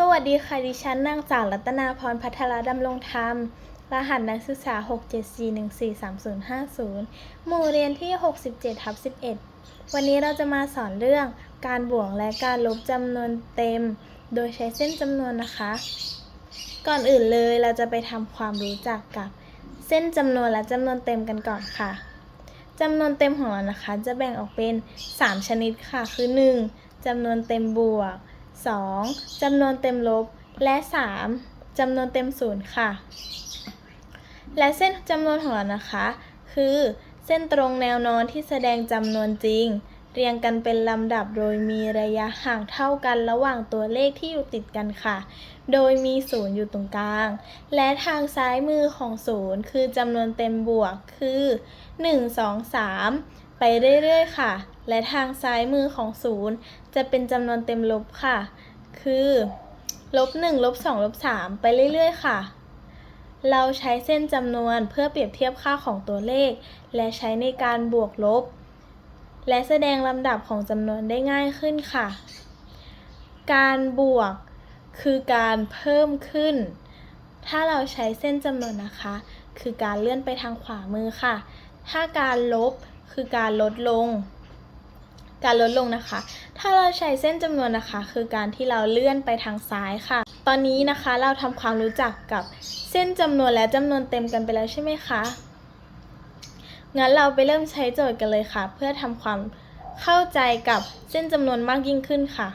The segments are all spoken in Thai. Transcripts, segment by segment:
สวัสดีค่ะ ดิฉันนางสาวรัตนาพรพัทรดำรงธรรม รหัสนักศึกษา 6741430หมู่เรียนที่ 67ทับ11 วันนี้เราจะมาสอนเรื่องการบวกและการลบจำนวนเต็ม โดยใช้เส้นจำนวนนะคะ ก่อนอื่นเลยเราจะไปทำความรู้จักกับเส้นจำนวนและจำนวนเต็มกันก่อนค่ะจำนวนเต็มของเรานะคะ จะแบ่งออกเป็น 3 ชนิดค่ะ คือ 1. จำนวนเต็มบวก 2. จำนวนเต็มลบ และ 3. จำนวนเต็มศูนย์ค่ะ และเส้นจำนวนของเรานะคะ คือ เส้นตรงแนวนอนที่แสดงจำนวนจริง เรียงกันเป็นลำดับโดยมีระยะห่างเท่ากันระหว่างตัวเลขที่อยู่ติดกันค่ะ โดยมีศูนย์อยู่ตรงกลาง และทางซ้ายมือของศูนย์คือจำนวนเต็มบวกคือ 1 2 3 ไปเรื่อยๆ ค่ะ และทางซ้ายมือของศูนย์จะเป็นจำนวนเต็มลบค่ะ คือลบ1ลบ2ลบ3ไปเรื่อยๆ ค่ะ เราใช้เส้นจำนวนเพื่อเปรียบเทียบค่าของตัวเลข และใช้ในการบวกลบ และแสดงลำดับของจำนวนได้ง่ายขึ้นค่ะ การบวกคือการเพิ่มขึ้น ถ้าเราใช้เส้นจำนวนนะคะ คือการเลื่อนไปทางขวามือค่ะ ถ้าการลบ คือการลดลง การลดลงนะคะ ถ้าเราใช้เส้นจำนวนนะคะ คือการที่เราเลื่อนไปทางซ้ายค่ะ ตอนนี้นะคะเราทำความรู้จักกับเส้นจำนวนและจำนวนเต็มกันไปแล้วใช่ไหมคะ งั้นเราไปเริ่มใช้โจทย์กันเลยค่ะ เพื่อทำความเข้าใจกับเส้นจำนวนมากยิ่งขึ้นค่ะ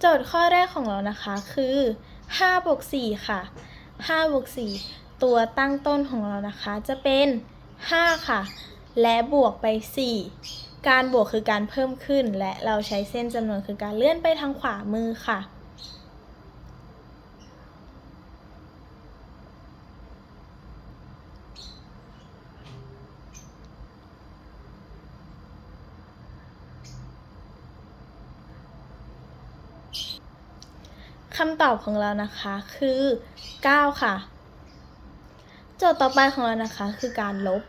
โจทย์ข้อแรกของเรานะคะคือ5บวก4ค่ะ5บวก4 ตัวตั้งต้นของเรานะคะจะเป็น 5 ค่ะ และบวกไป 4 การบวกคือการเพิ่มขึ้น และเราใช้เส้นจำนวนคือการเลื่อนไปทางขวามือค่ะ คำตอบของเรานะคะคือ 9 ค่ะ โจทย์ต่อไปของเรานะคะคือการลบ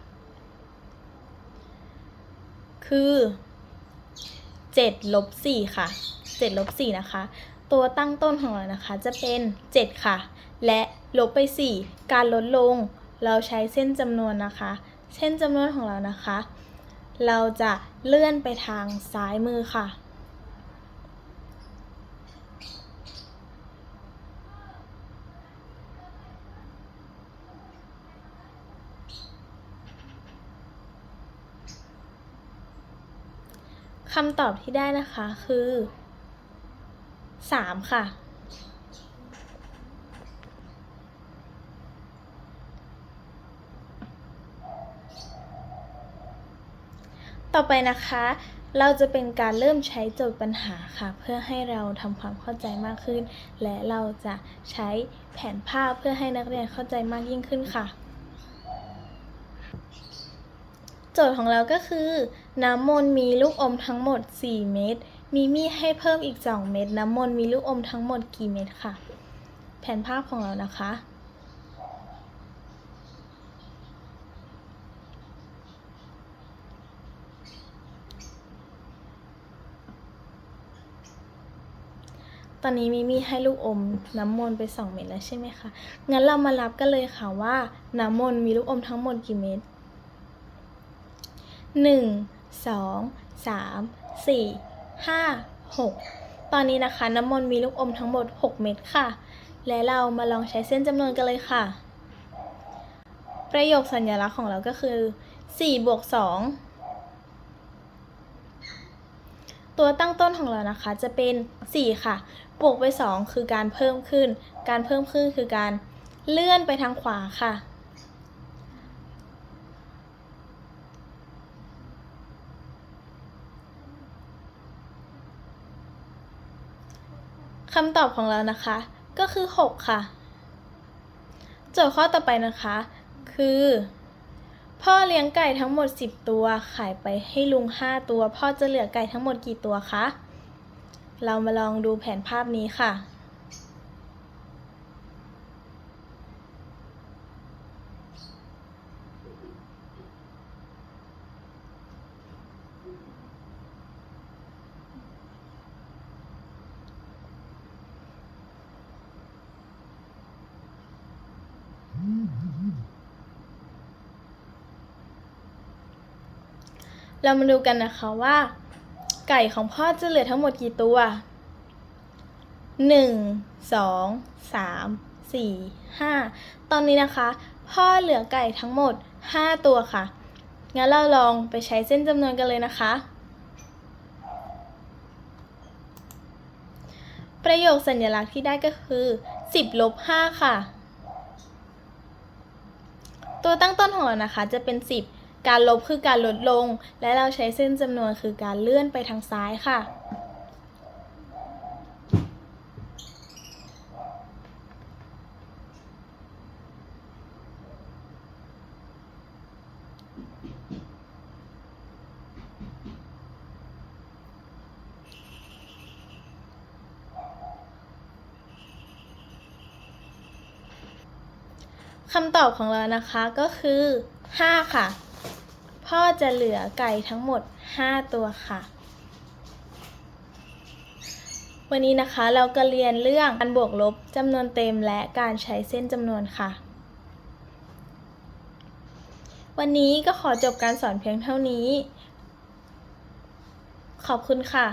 คือ7ลบ4ค่ะ7ลบ4นะคะ ตัวตั้งต้นของเรานะคะจะเป็น 7 ค่ะ และลบไป 4 การลดลง เราใช้เส้นจำนวนนะคะ เส้นจำนวนของเรานะคะ เราจะเลื่อนไปทางซ้ายมือค่ะ คำตอบที่ได้นะคะคือ3ค่ะ ต่อไปนะคะ เราจะเป็นการเริ่มใช้โจทย์ปัญหาค่ะ เพื่อให้เราทำความเข้าใจมากขึ้น และเราจะใช้แผนภาพเพื่อให้นักเรียนเข้าใจมากยิ่งขึ้นค่ะ จทย์ของเราก็คือ น้ำมนต์มีลูกอมทั้งหมด 4 เม็ดมีมีดให้เพิ่มอีก 2 เม็ดน้ำมนต์มีลูกอมทั้งหมดกี่เม็ดค่ะ แผนภาพของเรานะคะ ตอนนี้มิมี่ให้ลูกอมน้ำมนต์ไป 2 เม็ดแล้วใช่ไหมคะ งั้นเรามารับกันเลยค่ะว่า น้ำมนต์มีลูกอมทั้งหมดกี่เม็ด หนึ่งสองสามสี่ห้าหกตอนนี้นะคะน้ำมนต์มีลูกอมทั้งหมด 6 เม็ดค่ะ และเรามาลองใช้เส้นจำนวนกันเลยค่ะ ประโยคสัญลักษณ์ของเราก็คือ4บวก2ตัวตั้งต้นของเรานะคะจะเป็น 4 ค่ะ บวกไป 2 คือการเพิ่มขึ้น การเพิ่มขึ้นคือการเลื่อนไปทางขวาค่ะ คำตอบของเรานะคะ ก็คือ 6 ค่ะ โจทย์ข้อต่อไปนะคะ คือ พ่อเลี้ยงไก่ทั้งหมด 10 ตัว ขายไปให้ลุง 5 ตัว พ่อจะเหลือไก่ทั้งหมดกี่ตัวคะ เรามาลองดูแผนภาพนี้ค่ะ เรามาดูกันนะคะว่า ไก่ของพ่อจะเหลือทั้งหมดกี่ตัวหนึ่งสองสามสี่ห้าตอนนี้นะคะ พ่อเหลือไก่ทั้งหมดห้าตัวค่ะ งั้นเราลองไปใช้เส้นจำนวนกันเลยนะคะ ประโยคสัญลักษณ์ที่ได้ก็คือ10ลบ5ค่ะ ตัวตั้งต้นของเรานะคะจะเป็น10 การลบคือการลดลง และเราใช้เส้นจำนวนคือการเลื่อนไปทางซ้ายค่ะ คำตอบของเรานะคะก็คือ 5 ค่ะ พ่อจะเหลือไก่ทั้งหมด 5 ตัวค่ะ วันนี้นะคะเราก็เรียนเรื่องการบวกลบจำนวนเต็มและการใช้เส้นจำนวนค่ะ วันนี้ก็ขอจบการสอนเพียงเท่านี้ ขอบคุณค่ะ